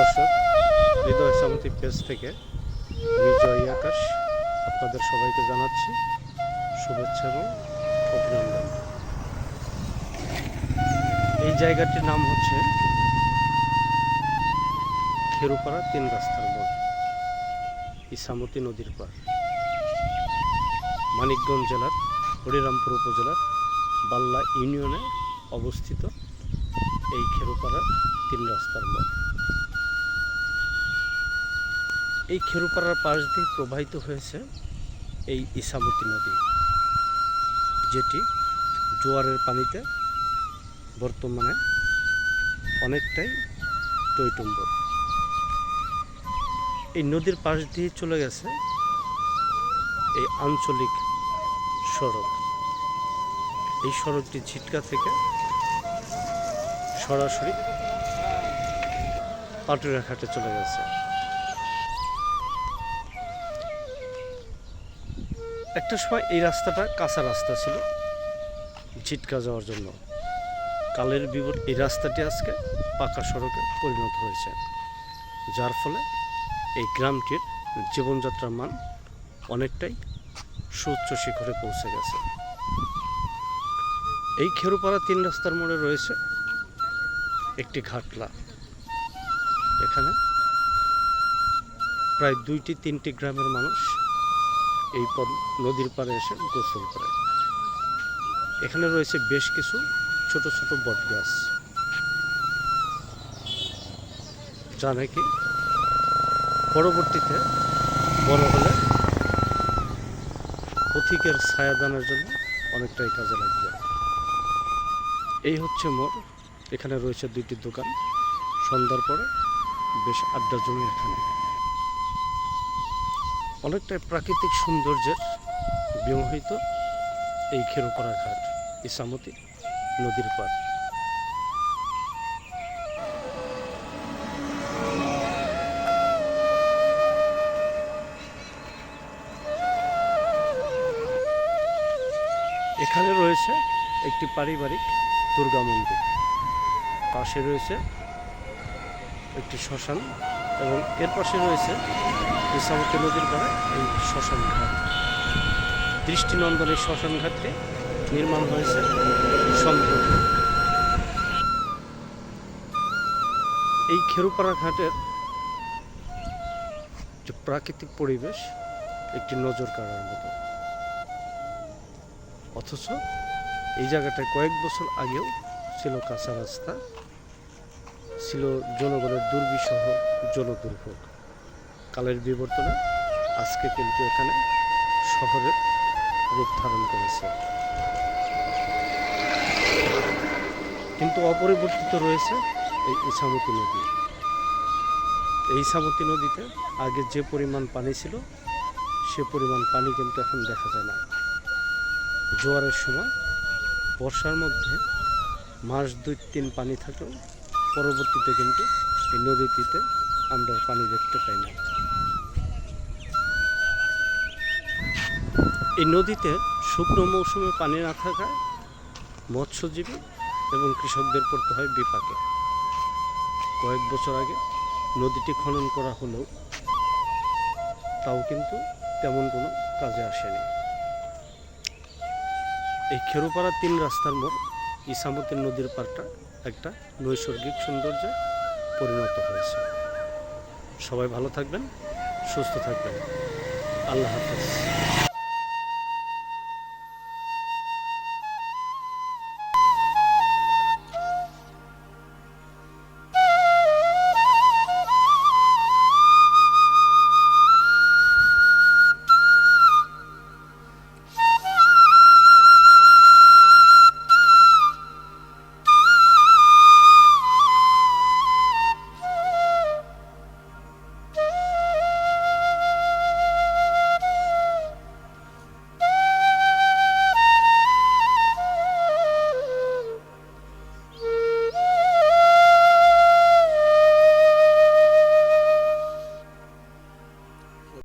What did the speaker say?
দর্শক, হৃদয় সমিতি পেজ থেকে আমি জয় আকাশ আপনাদের সবাইকে জানাচ্ছি শুভেচ্ছা এবং অভিনন্দন। এই জায়গাটির নাম হচ্ছে খেরুপাড়া তিন রাস্তার মোড়, ইসামতি নদীর পার মানিকগঞ্জ জেলার, হরিরামপুর উপজেলার বাল্লা ইউনিয়নে অবস্থিত এই খেরুপাড়া তিন রাস্তার মোড়। এই খেরুপাড়ার পাশ দিয়ে প্রবাহিত হয়েছে এই ইসামতি নদী, যেটি জোয়ারের পানিতে বর্তমানে অনেকটাই টইটুম্বর এই নদীর পাশ দিয়ে চলে গেছে এই আঞ্চলিক সড়ক। এই সড়কটি ঝিটকা থেকে সরাসরি পাটুরিয়া ঘাটে চলে গেছে। একটা সময় এই রাস্তাটা কাঁচা রাস্তা ছিল, ঝিটকা যাওয়ার জন্য। কালের বিবর এই রাস্তাটি আজকে পাকা সড়কে পরিণত হয়েছে, যার ফলে এই গ্রামটির জীবনযাত্রার মান অনেকটাই সুউচ্চ শিখরে পৌঁছে গেছে। এই খেরুপাড়া তিন রাস্তার মোড়ে রয়েছে একটি ঘাটলা। এখানে প্রায় দুইটি, তিনটি গ্রামের মানুষ এই পদ নদীর পাড়ে এসে গোসল করে। এখানে রয়েছে বেশ কিছু ছোট ছোট বট গাছ যা নাকি পরবর্তীতে বড় হলে পথিকের ছায়াদানের জন্য অনেকটাই কাজে লাগবে। এই হচ্ছে মোড় এখানে রয়েছে দুইটি দোকান। সন্ধ্যার পরে বেশ আড্ডা জমি এখানে। অনেকটাই প্রাকৃতিক সৌন্দর্যের বিমোহিত এই খেরুপাড়া ঘাট ইসামতি নদীর পাড়। এখানে রয়েছে একটি পারিবারিক দুর্গা মন্দির। পাশে রয়েছে একটি শ্মশান এবং এর পাশে রয়েছে ইসামতি নদীর পাড়ে এই শ্মশান ঘাট। দৃষ্টিনন্দন এই শ্মশান ঘাটটি নির্মাণ হয়েছে সম্প্রতি এই খেরুপাড়া ঘাটের যে প্রাকৃতিক পরিবেশ, একটি নজর কাড়ার মতো। অথচ এই জায়গাটায় কয়েক বছর আগেও ছিল কাঁচা রাস্তা। ছিল জনগণের দুর্বিষহ জনদুর্ভোগ। কালের বিবর্তনে আজকে কিন্তু এখানে শহরের রূপ ধারণ করেছে। কিন্তু অপরিবর্তিত রয়েছে এই ইসামতি নদী। এই ইসামতি নদীতে আগে যে পরিমাণ পানি ছিল, সে পরিমাণ পানি কিন্তু এখন দেখা যায় না। জোয়ারের সময়, বর্ষার মধ্যে মাস দুই তিন পানি থাকলেও পরবর্তীতে কিন্তু এই নদীটিতে আমরা পানি দেখতে পাই না। এই নদীতে শুকনো মৌসুমে পানি না থাকায় মৎস্যজীবী এবং কৃষকদের পড়তে হয় বিপাকে। কয়েক বছর আগে নদীটি খনন করা হলেও তাও কিন্তু তেমন কোনো কাজে আসেনি। এই খেরুপাড়া তিন রাস্তার মোড় ইসামতি নদীর পাড়টা একটা নৈসর্গিক সৌন্দর্যে পরিণত হয়েছে। সবাই ভালো থাকবেন সুস্থ থাকবেন। আল্লাহ হাফেজ।